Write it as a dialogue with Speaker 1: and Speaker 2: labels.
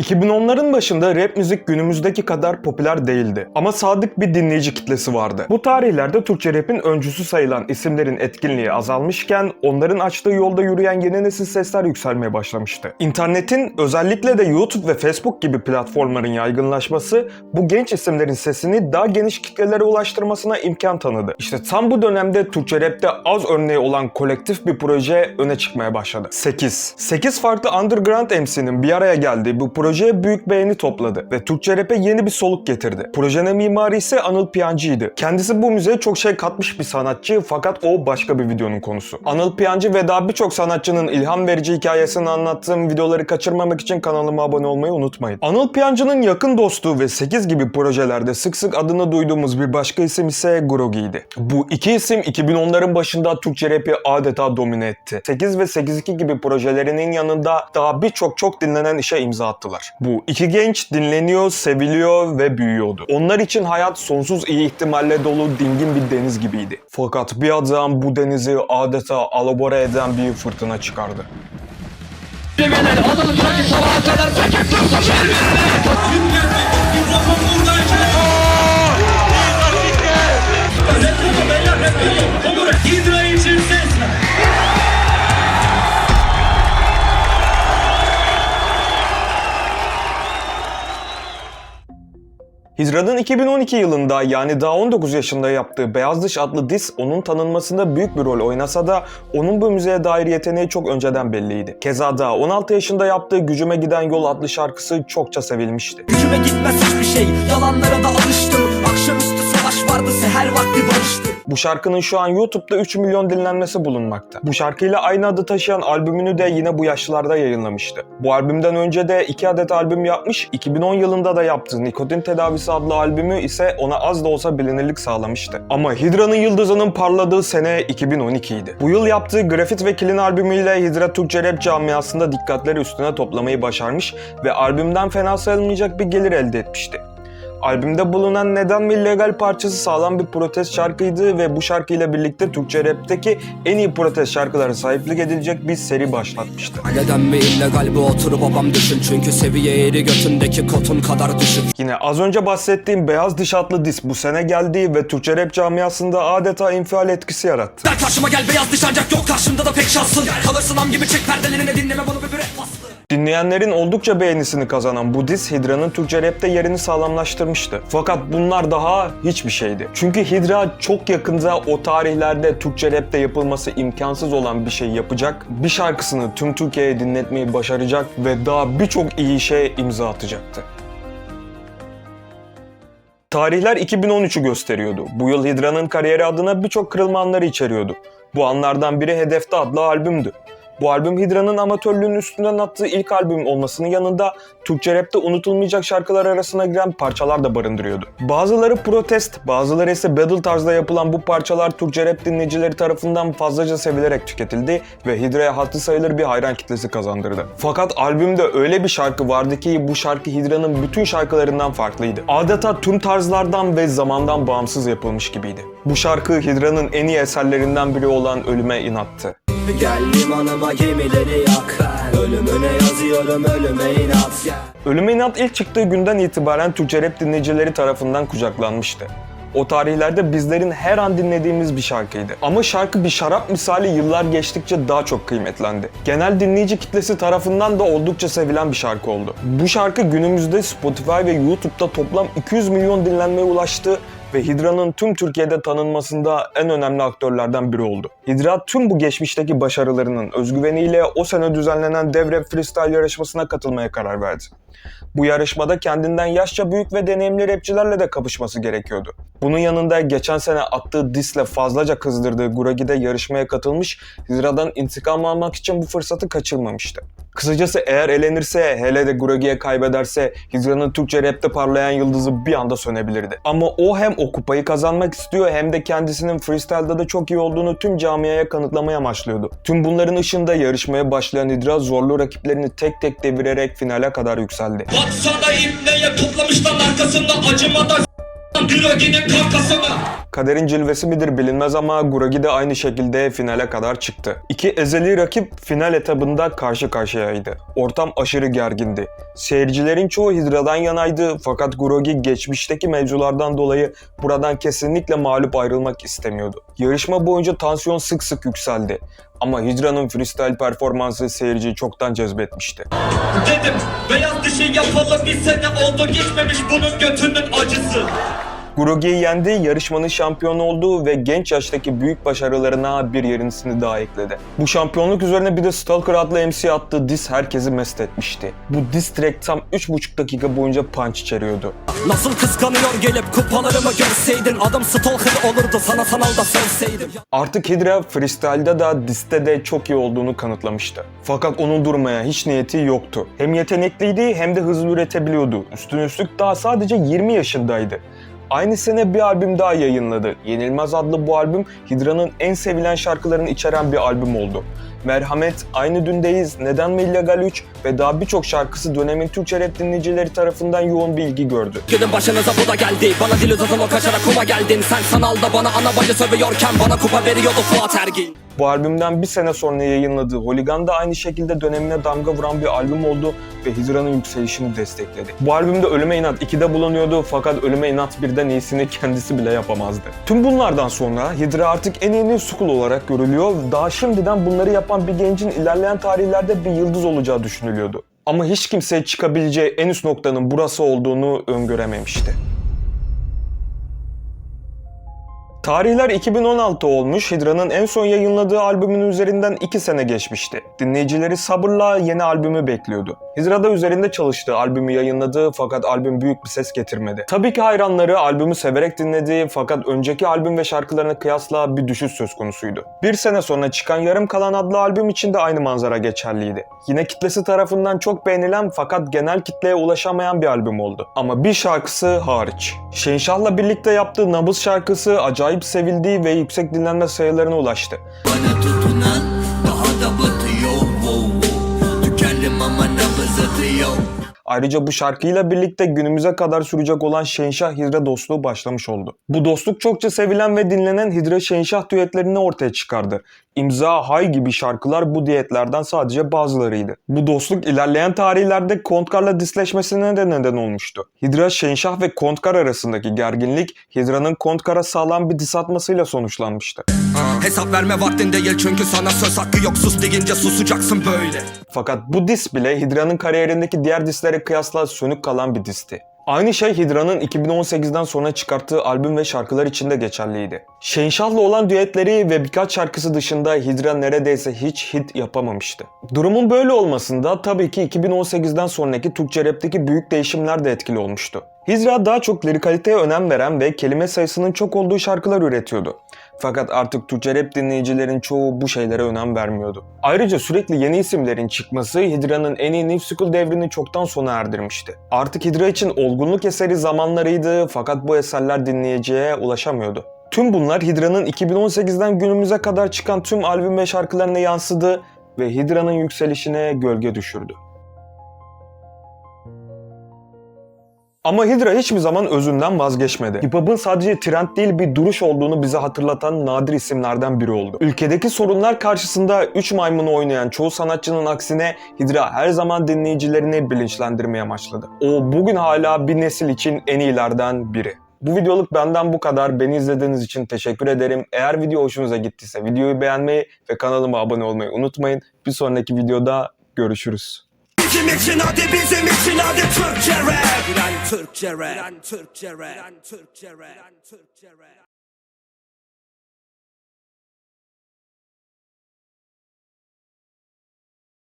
Speaker 1: 2010'ların başında rap müzik günümüzdeki kadar popüler değildi. Ama sadık bir dinleyici kitlesi vardı. Bu tarihlerde Türkçe rap'in öncüsü sayılan isimlerin etkinliği azalmışken onların açtığı yolda yürüyen yeni nesil sesler yükselmeye başlamıştı. İnternetin özellikle de YouTube ve Facebook gibi platformların yaygınlaşması bu genç isimlerin sesini daha geniş kitlelere ulaştırmasına imkan tanıdı. İşte tam bu dönemde Türkçe rapte az örneği olan kolektif bir proje öne çıkmaya başladı. 8. 8 farklı underground MC'nin bir araya geldiği bu proje büyük beğeni topladı ve Türkçe rap'e yeni bir soluk getirdi. Projenin mimarı ise Anıl Piyancı'ydı. Kendisi bu müziğe çok şey katmış bir sanatçı fakat o başka bir videonun konusu. Anıl Piyancı ve daha birçok sanatçının ilham verici hikayesini anlattığım videoları kaçırmamak için kanalıma abone olmayı unutmayın. Anıl Piyancı'nın yakın dostu ve 8 gibi projelerde sık sık adını duyduğumuz bir başka isim ise Grogi'ydi. Bu iki isim 2010'ların başında Türkçe rap'i adeta domine etti. 8 ve 8-2 gibi projelerinin yanında daha birçok çok dinlenen işe imza attılar. Bu iki genç dinleniyor, seviliyor ve büyüyordu. Onlar için hayat sonsuz iyi ihtimalle dolu dingin bir deniz gibiydi. Fakat bir adam bu denizi adeta alabora eden bir fırtına çıkardı.
Speaker 2: Hidra için.
Speaker 1: Hidra'nın 2012 yılında yani daha 19 yaşında yaptığı Beyaz Dış adlı diz onun tanınmasında büyük bir rol oynasa da onun bu müziğe dair yeteneği çok önceden belliydi. Keza daha 16 yaşında yaptığı Gücüme Giden Yol adlı şarkısı çokça sevilmişti.
Speaker 3: Gücüme gitmez hiçbir şey Yalanlara da alıştım Akşamüstü savaş vardı seher vakti barıştım
Speaker 1: Bu şarkının şu an YouTube'da 3 milyon dinlenmesi bulunmakta. Bu şarkıyla aynı adı taşıyan albümünü de yine bu yaşlarda yayınlamıştı. Bu albümden önce de 2 adet albüm yapmış, 2010 yılında da yaptığı Nikotin Tedavisi adlı albümü ise ona az da olsa bilinirlik sağlamıştı. Ama Hidra'nın yıldızının parladığı sene 2012 idi. Bu yıl yaptığı Grafit ve Kilin albümüyle Hidra Türkçe rap camiasında dikkatleri üstüne toplamayı başarmış ve albümden fena sayılmayacak bir gelir elde etmişti. Albümde bulunan Neden ve Legal parçası sağlam bir protest şarkıydı ve bu şarkıyla birlikte Türkçe rapteki en iyi protest şarkılara sahiplik edilecek bir seri başlatmıştı.
Speaker 3: Neden mi illegal bu otur babam düşün? Çünkü seviye eğri götündeki kotun kadar düşük
Speaker 1: Yine az önce bahsettiğim Beyaz Diş adlı disk bu sene geldi ve Türkçe rap camiasında adeta infial etkisi yarattı.
Speaker 3: Der karşıma gel beyaz diş ancak yok. Karşımda da pek şansın. Kalırsın am gibi çek perdelerini dinleme bunu bir rap faslı
Speaker 1: Dinleyenlerin oldukça beğenisini kazanan bu diz Hidra'nın Türkçe rapte yerini sağlamlaştırmıştı. Fakat bunlar daha hiçbir şeydi. Çünkü Hidra çok yakında o tarihlerde Türkçe rapte yapılması imkansız olan bir şey yapacak, bir şarkısını tüm Türkiye'ye dinletmeyi başaracak ve daha birçok iyi şeye imza atacaktı. Tarihler 2013'ü gösteriyordu. Bu yıl Hidra'nın kariyeri adına birçok kırılma anları içeriyordu. Bu anlardan biri Hedefte adlı albümdü. Bu albüm Hidra'nın amatörlüğün üstünden attığı ilk albüm olmasının yanında Türkçe rapte unutulmayacak şarkılar arasına giren parçalar da barındırıyordu. Bazıları protest, bazıları ise battle tarzda yapılan bu parçalar Türkçe rap dinleyicileri tarafından fazlaca sevilerek tüketildi ve Hidra'ya hatırı sayılır bir hayran kitlesi kazandırdı. Fakat albümde öyle bir şarkı vardı ki bu şarkı Hidra'nın bütün şarkılarından farklıydı. Adeta tüm tarzlardan ve zamandan bağımsız yapılmış gibiydi. Bu şarkı Hidra'nın en iyi eserlerinden biri olan Ölüme inattı.
Speaker 3: Gel limanıma gemileri yak ölümüne yazıyorum ölüme inat.
Speaker 1: Ölüme İnat ilk çıktığı günden itibaren Türkçe rap dinleyicileri tarafından kucaklanmıştı. O tarihlerde bizlerin her an dinlediğimiz bir şarkıydı. Ama şarkı bir şarap misali yıllar geçtikçe daha çok kıymetlendi. Genel dinleyici kitlesi tarafından da oldukça sevilen bir şarkı oldu. Bu şarkı günümüzde Spotify ve YouTube'da toplam 200 milyon dinlenmeye ulaştı ve Hidra'nın tüm Türkiye'de tanınmasında en önemli aktörlerden biri oldu. Hidra tüm bu geçmişteki başarılarının özgüveniyle o sene düzenlenen Dev Rap Freestyle yarışmasına katılmaya karar verdi. Bu yarışmada kendinden yaşça büyük ve deneyimli rapçilerle de kapışması gerekiyordu. Bunun yanında geçen sene attığı disle fazlaca kızdırdığı Guragi'de yarışmaya katılmış, Hidra'dan intikam almak için bu fırsatı kaçırmamıştı. Kısacası eğer elenirse, hele de Guragi'ye kaybederse Hidra'nın Türkçe rapte parlayan yıldızı bir anda sönebilirdi. Ama o hem o kupayı kazanmak istiyor hem de kendisinin freestyle'da da çok iyi olduğunu tüm camiaya kanıtlamaya amaçlıyordu. Tüm bunların ışığında yarışmaya başlayan Hidra zorlu rakiplerini tek tek devirerek finale kadar yükseldi.
Speaker 2: Batsana ibneye toplamışlar arkasında acımadan?
Speaker 1: Kaderin cilvesi midir bilinmez ama Guragi de aynı şekilde finale kadar çıktı. İki ezeli rakip final etabında karşı karşıyaydı. Ortam aşırı gergindi. Seyircilerin çoğu Hidra'dan yanaydı fakat Guragi geçmişteki mevzulardan dolayı buradan kesinlikle mağlup ayrılmak istemiyordu. Yarışma boyunca tansiyon sık sık yükseldi. Ama Hidra'nın freestyle performansı seyirciyi çoktan cezbetmişti.
Speaker 2: Dedim beyaz dişi yapalı bir sene oldu geçmemiş bunun götünün acısı.
Speaker 1: Gurogi'yi yendi, yarışmanın şampiyonu oldu ve genç yaştaki büyük başarılarına bir yenisini daha ekledi. Bu şampiyonluk üzerine bir de Stalker adlı MC attığı diss herkesi mest etmişti. Bu diss track tam 3,5 dakika boyunca punch içeriyordu.
Speaker 3: Nasıl kıskanıyor gelip kupalarımı görseydin Adım stalker olurdu sana sanal da sövseydim
Speaker 1: Artık Hydra freestyle'da da diste de çok iyi olduğunu kanıtlamıştı. Fakat onun durmaya hiç niyeti yoktu. Hem yetenekliydi hem de hızlı üretebiliyordu. Üstüne üstlük daha sadece 20 yaşındaydı. Aynı sene bir albüm daha yayınladı. Yenilmez adlı bu albüm Hydra'nın en sevilen şarkılarını içeren bir albüm oldu. Merhamet, Aynı Dündeyiz, Neden mi illegal 3 ve daha birçok şarkısı dönemin Türkçe rap dinleyicileri tarafından yoğun bir ilgi gördü.
Speaker 3: Gidin başınıza bu da geldi Bana dil uzatan o kaçarak kuma geldin Sen sanalda bana ana bacı sövüyorken Bana kupa veriyordu Fuat Ergin
Speaker 1: Bu albümden bir sene sonra yayınladığı Holigan da aynı şekilde dönemine damga vuran bir albüm oldu ve Hydra'nın yükselişini destekledi. Bu albümde Ölüme İnat 2'de bulunuyordu fakat Ölüme İnat 1'den iyisini kendisi bile yapamazdı. Tüm bunlardan sonra Hydra artık en New School olarak görülüyor. Daha şimdiden bunları yapan bir gencin ilerleyen tarihlerde bir yıldız olacağı düşünülüyordu. Ama hiç kimseye çıkabileceği en üst noktanın burası olduğunu öngörememişti. Tarihler 2016 olmuş, Hydra'nın en son yayınladığı albümün üzerinden 2 sene geçmişti. Dinleyicileri sabırla yeni albümü bekliyordu. Hydra da üzerinde çalıştığı albümü yayınladı fakat albüm büyük bir ses getirmedi. Tabii ki hayranları albümü severek dinledi fakat önceki albüm ve şarkılarına kıyasla bir düşüş söz konusuydu. Bir sene sonra çıkan Yarım Kalan adlı albüm için de aynı manzara geçerliydi. Yine kitlesi tarafından çok beğenilen fakat genel kitleye ulaşamayan bir albüm oldu. Ama bir şarkısı hariç. Şenşah'la birlikte yaptığı Nabız şarkısı acayip sevildi ve yüksek dinlenme sayılarına ulaştı.
Speaker 4: Bana tutunan daha da batıyor wow, wow. Tükendim ama nabız atıyor
Speaker 1: Ayrıca bu şarkıyla birlikte günümüze kadar sürecek olan Şenşah Hidra dostluğu başlamış oldu. Bu dostluk çokça sevilen ve dinlenen Hidra Şenşah düetlerini ortaya çıkardı. İmza, Hay gibi şarkılar bu düetlerden sadece bazılarıydı. Bu dostluk ilerleyen tarihlerde Kontkar'la disleşmesine de neden olmuştu. Hidra Şenşah ve Kontkar arasındaki gerginlik Hidra'nın Kontkar'a sağlam bir dis atmasıyla sonuçlanmıştı.
Speaker 3: Hesap verme vaktin değil çünkü sana söz hakkı yok Sus deyince susacaksın böyle
Speaker 1: Fakat bu dis bile Hidra'nın kariyerindeki diğer dislere kıyasla sönük kalan bir disti. Aynı şey Hidra'nın 2018'den sonra çıkarttığı albüm ve şarkılar için de geçerliydi. Şenşah'la olan düetleri ve birkaç şarkısı dışında Hidra neredeyse hiç hit yapamamıştı. Durumun böyle olmasında tabii ki 2018'den sonraki Türkçe rapteki büyük değişimler de etkili olmuştu. Hidra daha çok lirikaliteye önem veren ve kelime sayısının çok olduğu şarkılar üretiyordu. Fakat artık Türkçe rap dinleyicilerin çoğu bu şeylere önem vermiyordu. Ayrıca sürekli yeni isimlerin çıkması Hydra'nın en iyi New School devrini çoktan sona erdirmişti. Artık Hydra için olgunluk eseri zamanlarıydı fakat bu eserler dinleyiciye ulaşamıyordu. Tüm bunlar Hydra'nın 2018'den günümüze kadar çıkan tüm albüm ve şarkılarına yansıdı ve Hydra'nın yükselişine gölge düşürdü. Ama Hydra hiçbir zaman özünden vazgeçmedi. Hip hop'un sadece trend değil bir duruş olduğunu bize hatırlatan nadir isimlerden biri oldu. Ülkedeki sorunlar karşısında 3 maymunu oynayan çoğu sanatçının aksine Hydra her zaman dinleyicilerini bilinçlendirmeye amaçladı. O bugün hala bir nesil için en iyilerden biri. Bu videoluk benden bu kadar. Beni izlediğiniz için teşekkür ederim. Eğer video hoşunuza gittiyse videoyu beğenmeyi ve kanalıma abone olmayı unutmayın. Bir sonraki videoda görüşürüz.
Speaker 3: Bizim için hadi bizim için hadi Türkçe rap. Türkçe rap. Türkçe rap. Türkçe rap Türkçe rap